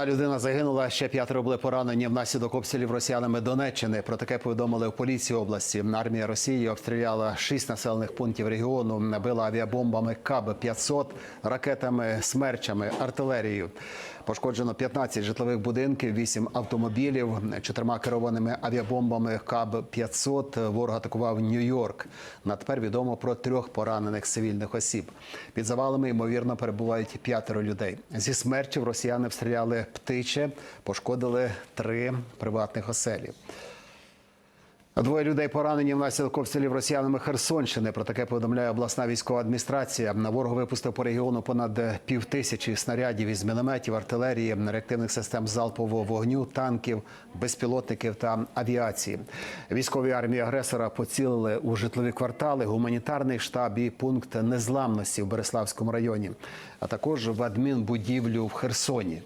Одна людина загинула, ще п'ятеро були поранені внаслідок обстрілів росіянами Донеччини. Про таке повідомили в поліції області. Армія Росії обстріляла шість населених пунктів регіону, набила авіабомбами КАБ-500, ракетами, смерчами, артилерією. Пошкоджено 15 житлових будинків, 8 автомобілів, чотирма керованими авіабомбами КАБ-500 ворог атакував Нью-Йорк. На тепер відомо про трьох поранених цивільних осіб. Під завалами ймовірно перебувають п'ятеро людей. Зі смерчів росіяни обстріляли птиче, пошкодили три приватних оселі. Двоє людей поранені внаслідок обстрілів росіянами Херсонщини. Про таке повідомляє обласна військова адміністрація. На ворог випустив по регіону понад пів тисячі снарядів із мінометів, артилерії, реактивних систем залпового вогню, танків, безпілотників та авіації. Військові армії агресора поцілили у житлові квартали, гуманітарний штаб і пункт незламності в Береславському районі, а також в адмінбудівлю в Херсоні.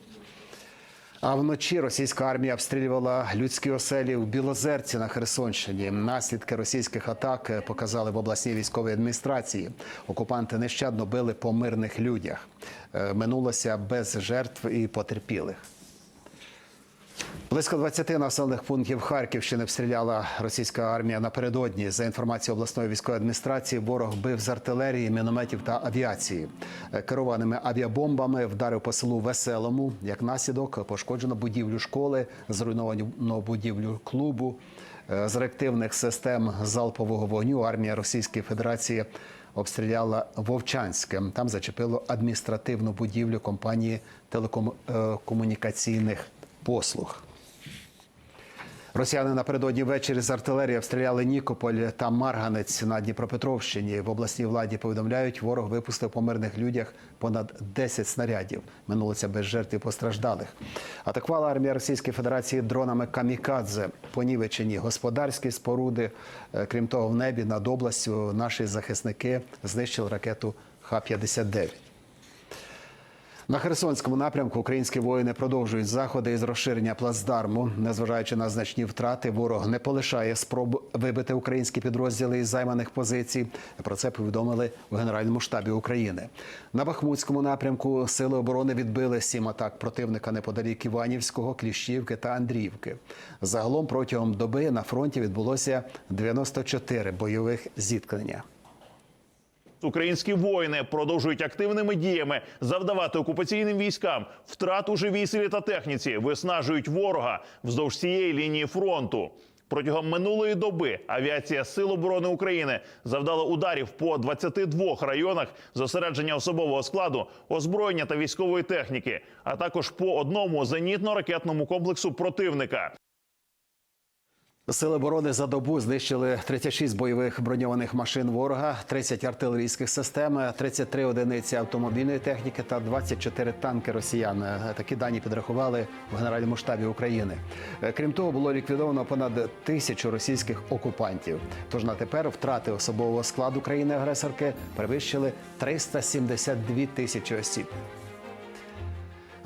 А вночі російська армія обстрілювала людські оселі в Білозерці на Херсонщині. Наслідки російських атак показали в обласній військовій адміністрації. Окупанти нещадно били по мирних людях. Е, Минулося без жертв і потерпілих. Близько 20 населених пунктів Харківщини обстріляла російська армія напередодні. За інформацією обласної військової адміністрації, ворог бив з артилерії, мінометів та авіації. Е, Керованими авіабомбами вдарив по селу Веселому. Як наслідок пошкоджено будівлю школи, зруйновано будівлю клубу. Е, З реактивних систем залпового вогню армія Російської Федерації обстріляла Вовчанське. Там зачепило адміністративну будівлю компанії телекомунікаційних послуг. Росіяни напередодні ввечері з артилерії обстріляли Нікополь та Марганець на Дніпропетровщині. В обласній владі повідомляють, ворог випустив по мирних людях понад 10 снарядів. Минулося без жертв і постраждалих. Атакувала армія Російської Федерації дронами камікадзе. Понівечені господарські споруди. Е, Крім того, в небі над областю наші захисники знищили ракету Х-59. На Херсонському напрямку українські воїни продовжують заходи із розширення плацдарму. Незважаючи на значні втрати, ворог не полишає спроб вибити українські підрозділи із займаних позицій. Про це повідомили у Генеральному штабі України. На Бахмутському напрямку сили оборони відбили сім атак противника неподалік Іванівського, Кліщівки та Андріївки. Загалом протягом доби на фронті відбулося 94 бойових зіткнення. Українські воїни продовжують активними діями завдавати окупаційним військам втрат у живій силі та техніці, виснажують ворога вздовж цієї лінії фронту. Протягом минулої доби авіація Сил оборони України завдала ударів по 22 районах зосередження особового складу, озброєння та військової техніки, а також по одному зенітно-ракетному комплексу противника. Сили оборони за добу знищили 36 бойових броньованих машин ворога, 30 артилерійських систем, 33 одиниці автомобільної техніки та 24 танки росіян. Такі дані підрахували в Генеральному штабі України. Крім того, було ліквідовано понад тисячу російських окупантів. Тож на тепер втрати особового складу країни-агресорки перевищили 372 тисячі осіб.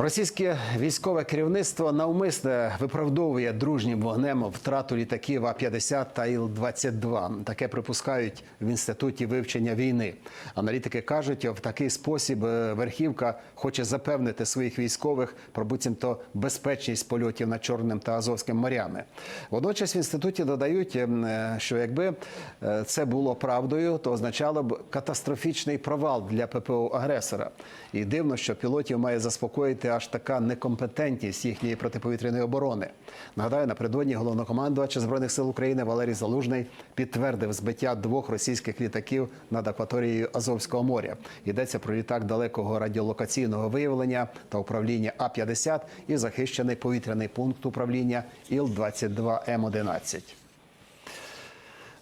Російське військове керівництво навмисне виправдовує дружнім вогнем втрату літаків А-50 та Іл-22. Таке припускають в інституті вивчення війни. Аналітики кажуть, в такий спосіб е, верхівка хоче запевнити своїх військових про буцімто безпечність польотів над Чорним та Азовським морями. Водночас в інституті додають, ем, е, що якби е, це було правдою, то означало б катастрофічний провал для ППО агресора. І дивно, що пілотів має заспокоїти аж така некомпетентність їхньої протиповітряної оборони. Нагадаю, напередодні головнокомандувач збройних сил України Валерій Залужний підтвердив збиття двох російських літаків над акваторією Азовського моря. Йдеться про літак далекого радіолокаційного виявлення та управління А-50 і захищений повітряний пункт управління Іл-22М11.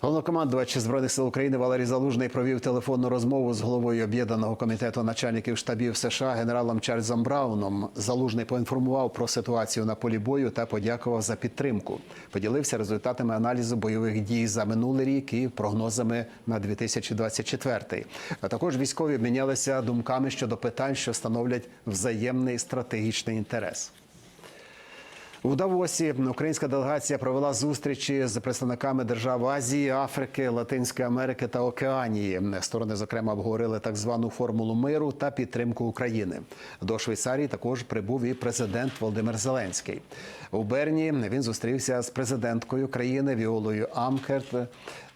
Головнокомандувач збройних сил України Валерій Залужний провів телефонну розмову з головою об'єднаного комітету начальників штабів США генералом Чарльзом Брауном. Залужний поінформував про ситуацію на полі бою та подякував за підтримку. Поділився результатами аналізу бойових дій за минулий рік і прогнозами на 2024. А також військові обмінялися думками щодо питань, що становлять взаємний стратегічний інтерес. У Давосі українська делегація провела зустрічі з представниками держав Азії, Африки, Латинської Америки та Океанії. Сторони, зокрема, обговорили так звану формулу миру та підтримку України. До Швейцарії також прибув і президент Володимир Зеленський. У Берні він зустрівся з президенткою країни Віолою Амкерт.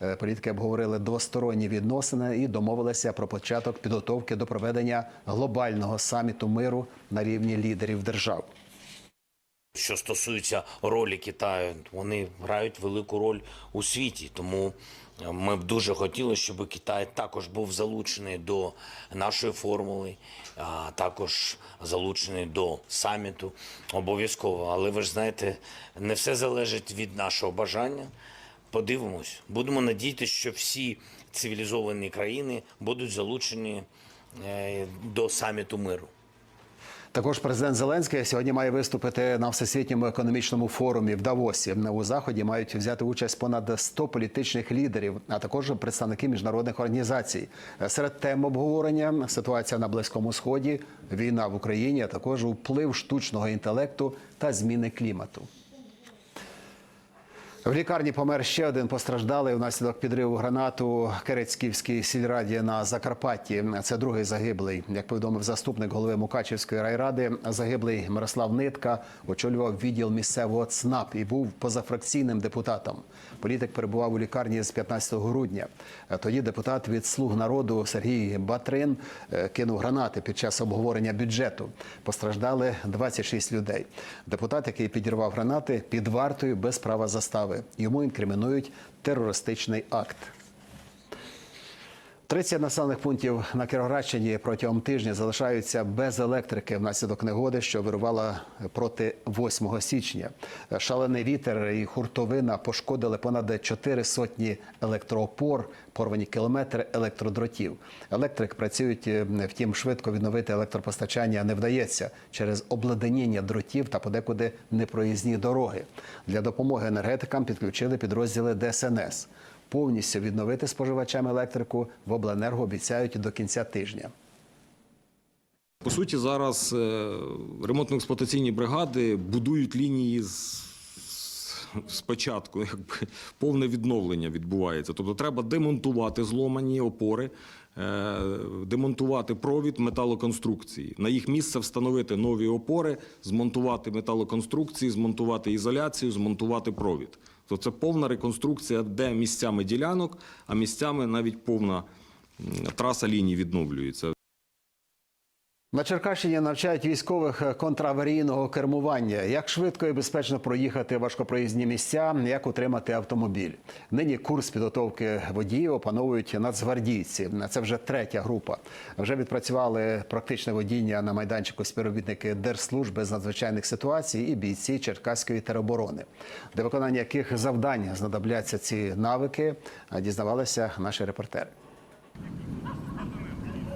Е, Політики обговорили двосторонні відносини і домовилися про початок підготовки до проведення глобального саміту миру на рівні лідерів держав. Що стосується ролі Китаю, вони грають велику роль у світі. Тому е, ми б дуже хотіли, щоб Китай також був залучений до нашої формули, а також залучений до саміту обов'язково. Але ви ж знаєте, не все залежить від нашого бажання. Подивимось, будемо надіятися, що всі цивілізовані країни будуть залучені е, до саміту миру. Також президент Зеленський сьогодні має виступити на всесвітньому економічному форумі в Давосі. У заході мають взяти участь понад 100 політичних лідерів, а також представники міжнародних організацій. Серед тем обговорення ситуація на близькому сході, війна в Україні, а також вплив штучного інтелекту та зміни клімату. В лікарні помер ще один постраждалий внаслідок підриву гранату Керецьківській сільраді на Закарпатті. Це другий загиблий. Як повідомив заступник голови Мукачівської райради, загиблий Мирослав Нитка очолював відділ місцевого ЦНАП і був позафракційним депутатом. Політик перебував у лікарні з 15 грудня. Тоді депутат від слуг народу Сергій Батрин е, кинув гранати під час обговорення бюджету. Постраждали 26 людей. Депутат, який підірвав гранати, під вартою без права застави. Йому інкримінують терористичний акт. 30 населених пунктів на Кіровоградщині протягом тижня залишаються без електрики внаслідок негоди, що вирувала проти 8 січня. Шалений вітер і хуртовина пошкодили понад 4 сотні електроопор, порвані кілометри електродротів. Електрик працюють, е, втім, швидко відновити електропостачання не вдається через обладнання дротів та подекуди непроїзні дороги. Для допомоги енергетикам підключили підрозділи ДСНС. Повністю відновити споживачам електрику в обленерго обіцяють до кінця тижня. По суті, зараз е, ремонтно-експлуатаційні бригади будують лінії з. Спочатку якби повне відновлення відбувається. Тобто треба демонтувати зломані опори, демонтувати провід металоконструкції. На їх місце встановити нові опори, змонтувати металоконструкції, змонтувати ізоляцію, змонтувати провід. То це повна реконструкція, де місцями ділянок, а місцями навіть повна траса ліній відновлюється. На Черкащині навчають військових контраварійного кермування, як швидко і безпечно проїхати важкопроїзні місця, як утримати автомобіль. Нині курс підготовки водіїв опановують нацгвардійці. Це вже третя група. Вже відпрацювали практичне водіння на майданчику співробітники Держслужби з надзвичайних ситуацій і бійці Черкаської тероборони, для виконання яких завдань знадобляться ці навики, дізнавалися наші репортери.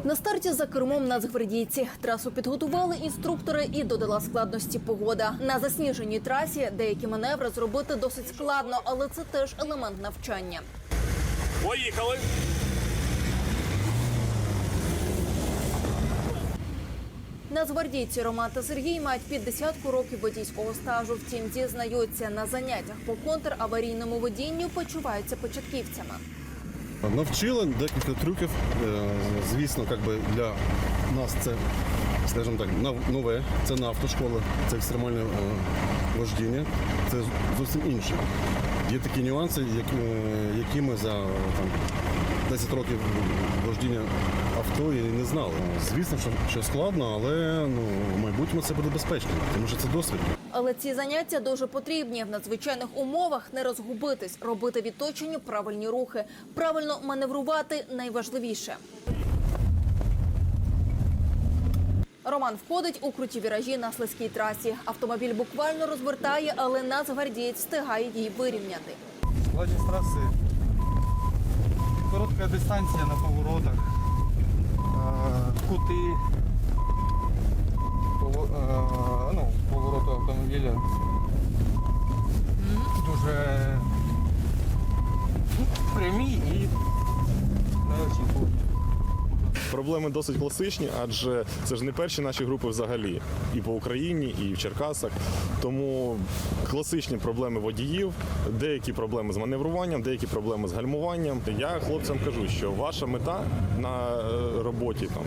На старті за кермом нацгвардійці трасу підготували інструктори і додала складності погода. На засніженій трасі деякі маневри зробити досить складно, але це теж елемент навчання. Поїхали! Нацгвардійці Роман та Сергій мають під десятку років водійського стажу. Втім, зізнаються на заняттях по контраварійному водінню почуваються початківцями. Навчили декілька трюків. Е, Звісно, би для нас це, скажімо так, нове. Це не автошкола, це екстремальне е, вождіння. Це зовсім інше. Є такі нюанси, е, які ми за там, 10 років вождіння авто і не знали. Звісно, що, що складно, але ну, в майбутньому це буде безпечно, тому що це досвід. Але ці заняття дуже потрібні в надзвичайних умовах не розгубитись, робити відточені правильні рухи, правильно маневрувати найважливіше. Роман входить у круті віражі на слизькій трасі. Автомобіль буквально розвертає, але нацгвардієць встигає її вирівняти. Складність траси. Коротка дистанція на поворотах, кути, е, ну, повороту автомобіля. Дуже прямі і неочікувані. Проблеми досить класичні, адже це ж не перші наші групи взагалі і по Україні, і в Черкасах. Тому класичні проблеми водіїв, деякі проблеми з маневруванням, деякі проблеми з гальмуванням. Я хлопцям кажу, що ваша мета на е, роботі там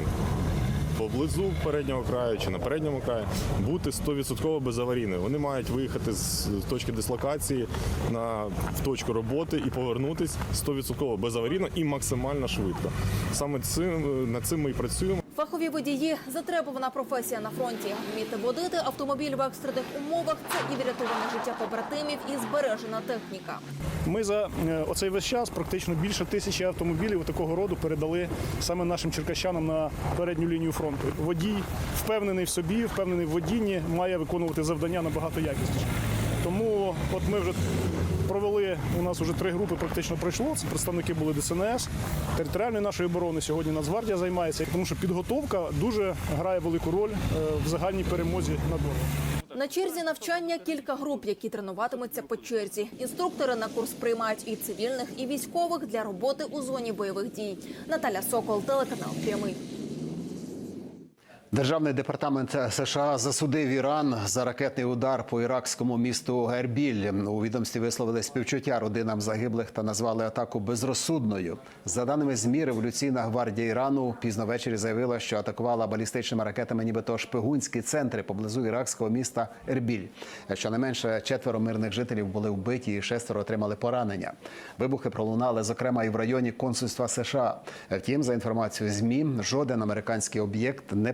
поблизу переднього краю чи на передньому краю бути 100% безаварійною. Вони мають виїхати з точки дислокації на в точку роботи і повернутись 100% безаварійно і максимально швидко. Саме цим над цим ми і працюємо. Фахові водії затребувана професія на фронті. Вміти водити автомобіль в екстрених умовах це і врятоване життя побратимів, і збережена техніка. Ми за е, оцей весь час практично більше тисячі автомобілів такого роду передали саме нашим черкащанам на передню лінію фронту. Водій впевнений в собі, впевнений в водінні, має виконувати завдання набагато якісніше. Тому от ми вже провели, у нас вже три групи практично пройшло. Це представники були ДСНС, територіальної нашої оборони. Сьогодні Нацгвардія займається, тому що підготовка дуже грає велику роль е, в загальній перемозі над ворогом. На черзі навчання кілька груп, які тренуватимуться по черзі. Інструктори на курс приймають і цивільних, і військових для роботи у зоні бойових дій. Наталя Сокол, телеканал Прямий. Державний департамент США засудив Іран за ракетний удар по іракському місту Ербіль. У відомстві висловили співчуття родинам загиблих та назвали атаку безрозсудною. За даними ЗМІ, революційна гвардія Ірану пізно ввечері заявила, що атакувала балістичними ракетами, нібито шпигунські центри поблизу іракського міста Ербіль. Щонайменше четверо мирних жителів були вбиті і шестеро отримали поранення. Вибухи пролунали, зокрема, і в районі консульства США. Втім, за інформацією ЗМІ, жоден американський об'єкт не